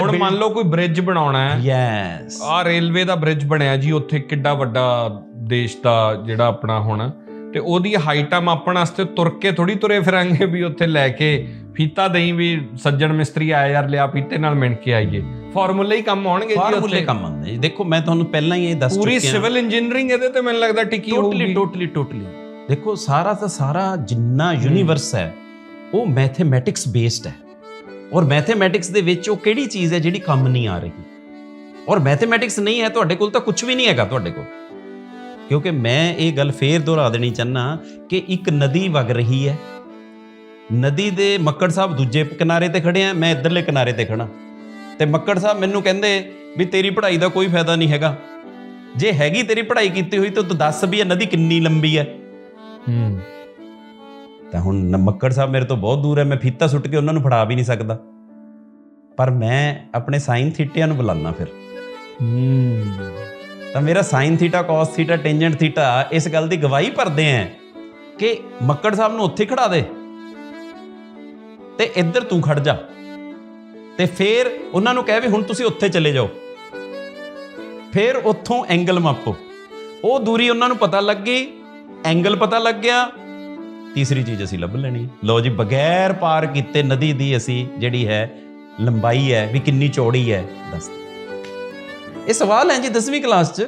ਹੁਣ ਮੰਨ ਲਓ ਕੋਈ ਬ੍ਰਿਜ ਬਣਾਉਣਾ ਹੈ। ਯੈਸ ਆ ਰੇਲਵੇ ਦਾ ਬ੍ਰਿਜ ਬਣਿਆ ਜੀ ਉੱਥੇ ਕਿੱਡਾ ਵੱਡਾ ਦੇਸ਼ ਦਾ ਜਿਹੜਾ ਆਪਣਾ ਹੁਣ। ਤੇ ਉਹਦੀ ਹਾਈਟਾਂ ਮਾਪਣ ਵਾਸਤੇ ਤੁਰ ਕੇ ਥੋੜੀ ਤੁਰੇ ਫਿਰਾਂਗੇ ਵੀ ਉੱਥੇ ਲੈ ਕੇ ਫੀਤਾ ਦੇਈ ਵੀ ਸੱਜਣ ਮਿਸਤਰੀ ਆਇਆ ਯਾਰ ਲਿਆ ਫੀਤੇ ਨਾਲ ਮਿਣ ਕੇ ਆਈਏ। ਫਾਰਮੂਲੇ ਹੀ ਕੰਮ ਆਉਣਗੇ ਜੀ ਫਾਰਮੂਲੇ ਕੰਮ ਆਉਂਦੇ ਜੀ। ਦੇਖੋ ਮੈਂ ਤੁਹਾਨੂੰ ਪਹਿਲਾਂ ਹੀ ਇਹ ਦੱਸ ਪੂਰੀ ਚੁੱਕਿਆ। ਸਿਵਲ ਇੰਜੀਨੀਅਰਿੰਗ ਇਹਦੇ ਤੇ ਮੈਨੂੰ ਲੱਗਦਾ ਟਿਕੀ ਟੋਟਲੀ ਹੋਊਗੀ ਟੋਟਲੀ ਟੋਟਲੀ ਦੇਖੋ ਸਾਰਾ ਦਾ ਸਾਰਾ ਜਿੰਨਾ ਯੂਨੀਵਰਸ ਹੈ ਉਹ ਮੈਥਮੈਟਿਕਸ ਬੇਸਡ ਹੈ। ਔਰ ਮੈਥਮੈਟਿਕਸ ਦੇ ਵਿੱਚ ਉਹ ਕਿਹੜੀ ਚੀਜ਼ ਹੈ ਜਿਹੜੀ ਕੰਮ ਨਹੀਂ ਆ ਰਹੀ? ਔਰ ਮੈਥਮੈਟਿਕਸ ਨਹੀਂ ਹੈ ਤੁਹਾਡੇ ਕੋਲ ਤਾਂ ਕੁਝ ਵੀ ਨਹੀਂ ਹੈਗਾ ਤੁਹਾਡੇ ਕੋਲ। ਕਿਉਂਕਿ ਮੈਂ ਇਹ ਗੱਲ ਫੇਰ ਦੁਹਰਾ ਦੇਣੀ ਚਾਹਨਾ ਕਿ ਇੱਕ ਨਦੀ ਵਗ ਰਹੀ ਹੈ। ਨਦੀ ਦੇ ਮੱਕੜ ਸਾਹਿਬ ਦੂਜੇ ਕਿਨਾਰੇ ਤੇ ਖੜੇ ਆ, ਮੈਂ ਇਧਰਲੇ ਕਿਨਾਰੇ ਤੇ ਖੜਾ ਤੇ ਮੱਕੜ ਸਾਹਿਬ ਮੈਨੂੰ ਕਹਿੰਦੇ ਵੀ ਤੇਰੀ ਪੜ੍ਹਾਈ ਦਾ ਕੋਈ ਫਾਇਦਾ ਨਹੀਂ ਹੈਗਾ। ਜੇ ਹੈਗੀ ਤੇਰੀ ਪੜ੍ਹਾਈ ਕੀਤੀ ਹੋਈ ਤਾਂ ਤੂੰ ਦੱਸ ਵੀ ਇਹ ਨਦੀ ਕਿੰਨੀ ਲੰਬੀ ਹੈ। ਹੂੰ। ਤਾਂ ਹੁਣ ਨ- ਮੱਕੜ ਸਾਹਿਬ ਮੇਰੇ ਤੋਂ ਬਹੁਤ ਦੂਰ ਹੈ ਮੈਂ ਫੀਤਾ ਸੁੱਟ ਕੇ ਉਹਨਾਂ ਨੂੰ ਫੜਾ ਵੀ ਨਹੀਂ ਸਕਦਾ। ਪਰ ਮੈਂ ਆਪਣੇ ਸਾਈਨ ਥੀਟਿਆਂ ਨੂੰ ਬੁਲਾਣਾ ਫਿਰ। ਹੂੰ। ਤਾਂ ਮੇਰਾ sine theta cos theta tangent theta ਇਸ ਗੱਲ ਦੀ ਗਵਾਹੀ ਭਰਦੇ ਆ ਕਿ ਮੱਕੜ ਸਾਹਿਬ ਨੂੰ ਉੱਥੇ ਖੜਾ ਦੇ। ਤੇ ਇੱਧਰ ਤੂੰ ਖੜ ਜਾ। ਤੇ ਫਿਰ ਉਹਨਾਂ ਨੂੰ ਕਹਿ ਵੀ ਹੁਣ ਤੁਸੀਂ ਉੱਥੇ ਚਲੇ ਜਾਓ। ਫਿਰ ਉੱਥੋਂ ਐਂਗਲ ਮਾਪੋ। ਉਹ ਦੂਰੀ ਉਹਨਾਂ ਨੂੰ ਪਤਾ ਲੱਗ ਗਈ ਐਂਗਲ ਪਤਾ ਲੱਗ ਗਿਆ ਤੀਸਰੀ ਚੀਜ਼ ਅਸੀਂ ਲੱਭ ਲੈਣੀ। ਲਓ ਜੀ, ਬਗੈਰ ਪਾਰ ਕੀਤੇ ਨਦੀ ਦੀ ਅਸੀਂ ਜਿਹੜੀ ਹੈ, ਲੰਬਾਈ ਹੈ, ਵੀ ਕਿੰਨੀ ਚੌੜੀ ਹੈ, ਦੱਸ ਇਹ ਸਵਾਲ ਹੈ ਜੀ 10ਵੀਂ ਕਲਾਸ 'ਚ।